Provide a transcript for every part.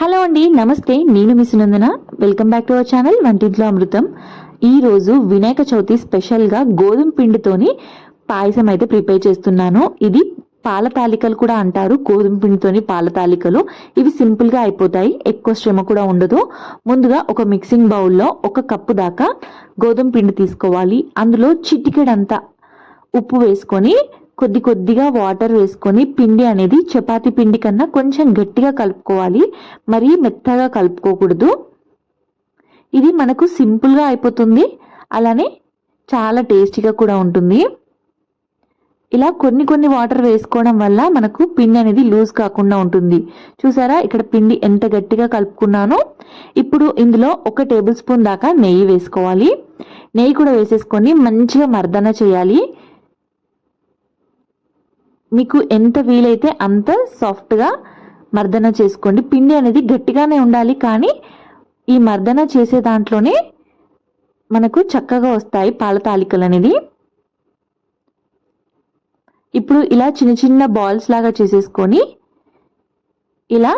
Hello అండి నమస్తే. నేను miss Nandana welcome back to our channel వంటింట్లో అమృతం ఈరోజు వినాయక చవితి స్పెషల్గా గోధుమ పిండితోని పాయసం అయితే ప్రిపేర్ చేస్తున్నాను. ఇది పాల తాలికలు కూడా అంటారు. గోధుమ పిండితోని పాల తాలికలు. ఇవి సింపుల్గా అయిపోతాయి. ఎక్కువ శ్రమ కూడా ఉండదు. ముందుగా ఒక మిక్సింగ్ బౌల్లో ఒక కప్పు దాకా గోధుమ పిండి తీసుకోవాలి. అందులో చిటికెడంతా ఉప్పు వేసుకొని కొద్ది కొద్దిగా వాటర్ వేసుకొని పిండి అనేది చపాతి పిండి కన్నా కొంచెం గట్టిగా కలుపుకోవాలి. మరీ మెత్తగా కలుపుకోకూడదు. ఇది మనకు సింపుల్గా అయిపోతుంది. అలానే చాలా టేస్టీగా కూడా ఉంటుంది. ఇలా కొన్ని కొన్ని వాటర్ వేసుకోవడం వల్ల మనకు పిండి అనేది లూజ్ కాకుండా ఉంటుంది. చూసారా? ఇక్కడ పిండి ఎంత గట్టిగా కలుపుకున్నానో. ఇప్పుడు ఇందులో ఒక టేబుల్ స్పూన్ దాకా నెయ్యి వేసుకోవాలి. నెయ్యి కూడా వేసేసుకొని మంచిగా మర్దన చేయాలి. మీకు ఎంత వీలైతే అంత సాఫ్ట్గా మర్దన చేసుకోండి. పిండి అనేది గట్టిగానే ఉండాలి కానీ ఈ మర్దన చేసే దాంట్లోనే మనకు చక్కగా వస్తాయి పాల తాలికలు అనేది ఇప్పుడు ఇలా చిన్న చిన్న బాల్స్ లాగా చేసేసుకొని ఇలా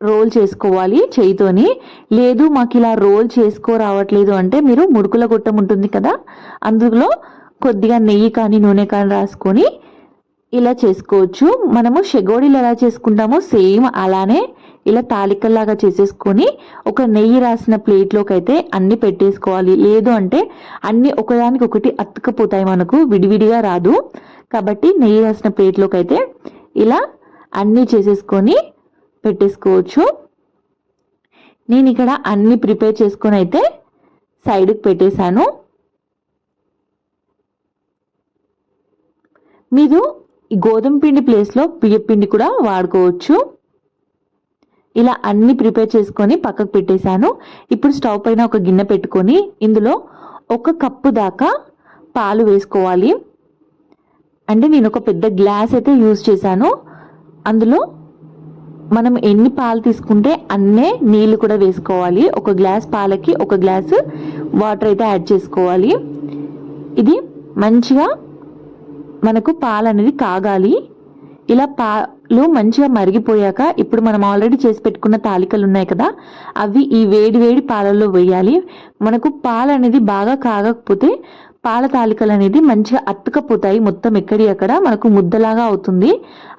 రోల్ చేసుకోవాలి చేయితోని. లేదు మాకు ఇలా రోల్ చేసుకో రావట్లేదు అంటే మీరు ముడుకుల గొట్టం ఉంటుంది కదా అందులో కొద్దిగా నెయ్యి కానీ నూనె కానీ రాసుకొని ఇలా చేసుకోవచ్చు. మనము షెగోడీలు ఎలా చేసుకుంటామో సేమ్ అలానే ఇలా తాలికల్లాగా చేసేసుకొని ఒక నెయ్యి రాసిన ప్లేట్లోకి అయితే అన్ని పెట్టేసుకోవాలి. లేదు అంటే అన్ని ఒకదానికి ఒకటి అతుకపోతాయి మనకు విడివిడిగా రాదు. కాబట్టి నెయ్యి రాసిన ప్లేట్లోకి అయితే ఇలా అన్నీ చేసేసుకొని పెట్టేసుకోవచ్చు. నేను ఇక్కడ అన్ని ప్రిపేర్ చేసుకొని అయితే సైడ్కి పెట్టేశాను. మీరు ఈ గోధుమ పిండి ప్లేస్లో బియ్యం పిండి కూడా వాడుకోవచ్చు. ఇలా అన్ని ప్రిపేర్ చేసుకొని పక్కకు పెట్టేశాను. ఇప్పుడు స్టవ్ పైన ఒక గిన్నె పెట్టుకొని ఇందులో ఒక కప్పు దాకా పాలు వేసుకోవాలి. అంటే నేను ఒక పెద్ద గ్లాస్ అయితే యూజ్ చేశాను. అందులో మనం ఎన్ని పాలు తీసుకుంటే అన్నే నీళ్ళు కూడా వేసుకోవాలి. ఒక గ్లాస్ పాలకి ఒక గ్లాసు వాటర్ అయితే యాడ్ చేసుకోవాలి. ఇది మంచిగా మనకు పాలు అనేది కాగాలి. ఇలా పాలు మంచిగా మరిగిపోయాక ఇప్పుడు మనం ఆల్రెడీ చేసి పెట్టుకున్న తాలికలు ఉన్నాయి కదా అవి ఈ వేడి వేడి పాలల్లో వేయాలి. మనకు పాలు అనేది బాగా కాగకపోతే పాల తాలికలు అనేది మంచిగా అతుకపోతాయి మొత్తం ఎక్కడి అక్కడ మనకు ముద్దలాగా అవుతుంది.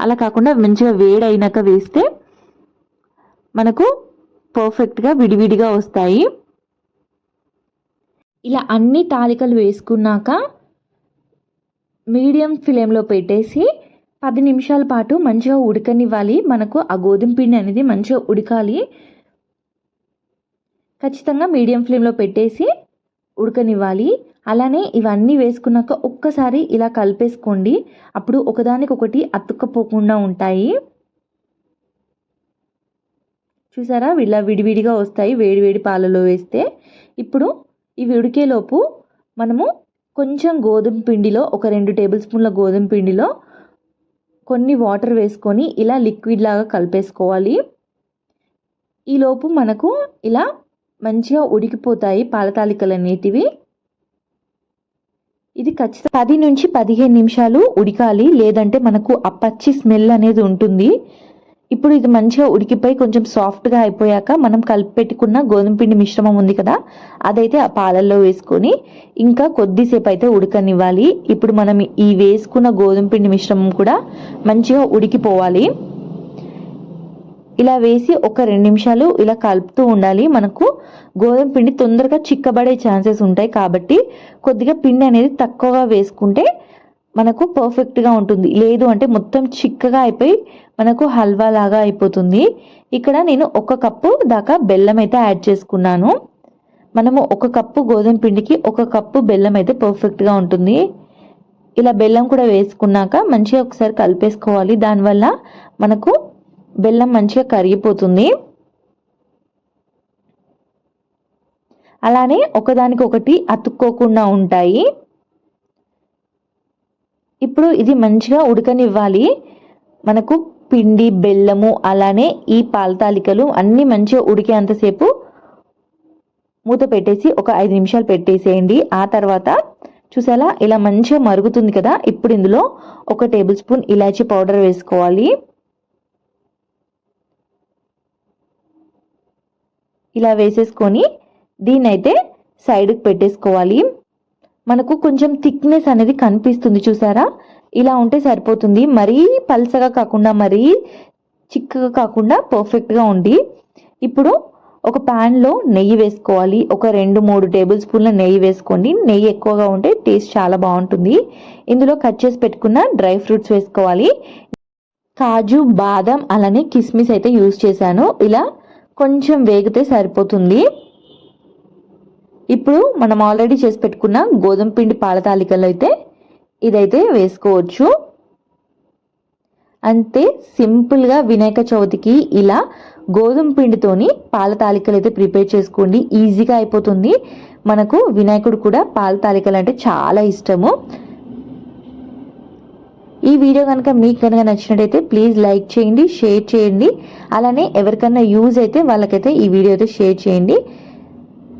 అలా కాకుండా మంచిగా వేడి అయినాక వేస్తే మనకు పర్ఫెక్ట్గా విడివిడిగా వస్తాయి. ఇలా అన్ని తాలికలు వేసుకున్నాక మీడియం ఫ్లేమ్లో పెట్టేసి పది నిమిషాల పాటు మంచిగా ఉడకనివ్వాలి. మనకు ఆ గోధుమ పిండి అనేది మంచిగా ఉడకాలి. ఖచ్చితంగా మీడియం ఫ్లేమ్లో పెట్టేసి ఉడకనివ్వాలి. అలానే ఇవన్నీ వేసుకున్నాక ఒక్కసారి ఇలా కలిపేసుకోండి. అప్పుడు ఒకదానికొకటి అతుక్కపోకుండా ఉంటాయి. చూసారా? ఇలా విడివిడిగా వస్తాయి. వేడివేడి పాలలో వేస్తే. ఇప్పుడు ఇవి ఉడికేలోపు మనము కొంచెం గోధుమ పిండిలో ఒక రెండు టేబుల్ స్పూన్ల గోధుమ పిండిలో కొన్ని వాటర్ వేసుకొని ఇలా లిక్విడ్ లాగా కలిపేసుకోవాలి. ఈలోపు మనకు ఇలా మంచిగా ఉడికిపోతాయి పాలతాలికలు అనేటివి. ఇది ఖచ్చితంగా పది నుంచి పదిహేను నిమిషాలు ఉడకాలి. లేదంటే మనకు ఆ పచ్చి స్మెల్ అనేది ఉంటుంది. ఇప్పుడు ఇది మంచిగా ఉడికిపోయి కొంచెం సాఫ్ట్గా అయిపోయాక మనం కలిపి పెట్టుకున్న గోధుమ పిండి మిశ్రమం ఉంది కదా అదైతే ఆ పాలల్లో వేసుకొని ఇంకా కొద్దిసేపు అయితే ఉడకనివ్వాలి. ఇప్పుడు మనం ఈ వేసుకున్న గోధుమ పిండి మిశ్రమం కూడా మంచిగా ఉడికిపోవాలి. ఇలా వేసి ఒక రెండు నిమిషాలు ఇలా కలుపుతూ ఉండాలి. మనకు గోధుమ పిండి తొందరగా చిక్కబడే ఛాన్సెస్ ఉంటాయి కాబట్టి కొద్దిగా పిండి అనేది తక్కువగా వేసుకుంటే మనకు పర్ఫెక్ట్గా ఉంటుంది. లేదు అంటే మొత్తం చిక్కగా అయిపోయి మనకు హల్వా లాగా అయిపోతుంది. ఇక్కడ నేను ఒక కప్పు దాకా బెల్లం అయితే యాడ్ చేసుకున్నాను. మనము ఒక కప్పు గోధుమ పిండికి ఒక కప్పు బెల్లం అయితే పర్ఫెక్ట్గా ఉంటుంది. ఇలా బెల్లం కూడా వేసుకున్నాక మంచిగా ఒకసారి కలిపేసుకోవాలి. దానివల్ల మనకు బెల్లం మంచిగా కరిగిపోతుంది. అలానే ఒకదానికొకటి అతుక్కోకుండా ఉంటాయి. ఇప్పుడు ఇది మంచిగా ఉడకనివ్వాలి. మనకు పిండి బెల్లము అలానే ఈ పాలతాలికలు అన్నీ మంచిగా ఉడికేంతసేపు మూత పెట్టేసి ఒక ఐదు నిమిషాలు పెట్టేసేయండి. ఆ తర్వాత చూసారా ఇలా మంచిగా మరుగుతుంది కదా. ఇప్పుడు ఇందులో ఒక టేబుల్ స్పూన్ ఇలాచీ పౌడర్ వేసుకోవాలి. ఇలా వేసేసుకొని దీన్నైతే సైడ్కి పెట్టేసుకోవాలి. మనకు కొంచెం థిక్నెస్ అనేది కనిపిస్తుంది చూసారా? ఇలా ఉంటే సరిపోతుంది. మరీ పల్సగా కాకుండా మరీ చిక్కగా కాకుండా పర్ఫెక్ట్గా ఉండి ఇప్పుడు ఒక ప్యాన్లో నెయ్యి వేసుకోవాలి. ఒక రెండు మూడు టేబుల్ స్పూన్ల నెయ్యి వేసుకోండి. నెయ్యి ఎక్కువగా ఉంటే టేస్ట్ చాలా బాగుంటుంది. ఇందులో కట్ చేసి పెట్టుకున్న డ్రై ఫ్రూట్స్ వేసుకోవాలి. కాజు బాదం అలానే కిస్మిస్ అయితే యూజ్ చేశాను. ఇలా కొంచెం వేగితే సరిపోతుంది. ఇప్పుడు మనం ఆల్రెడీ చేసి పెట్టుకున్న గోధుమ పిండి పాల తాలికలు అయితే ఇదైతే వేసుకోవచ్చు. అంతే సింపుల్గా వినాయక చవితికి ఇలా గోధుమ పిండితోని పాల తాలికలు అయితే ప్రిపేర్ చేసుకోండి. ఈజీగా అయిపోతుంది. మనకు వినాయకుడు కూడా పాల తాలికలు అంటే చాలా ఇష్టము. ఈ వీడియో కనుక మీకు కనుక నచ్చినట్టయితే ప్లీజ్ లైక్ చేయండి షేర్ చేయండి. అలానే ఎవరికన్నా యూజ్ అయితే వాళ్ళకైతే ఈ వీడియో అయితే షేర్ చేయండి.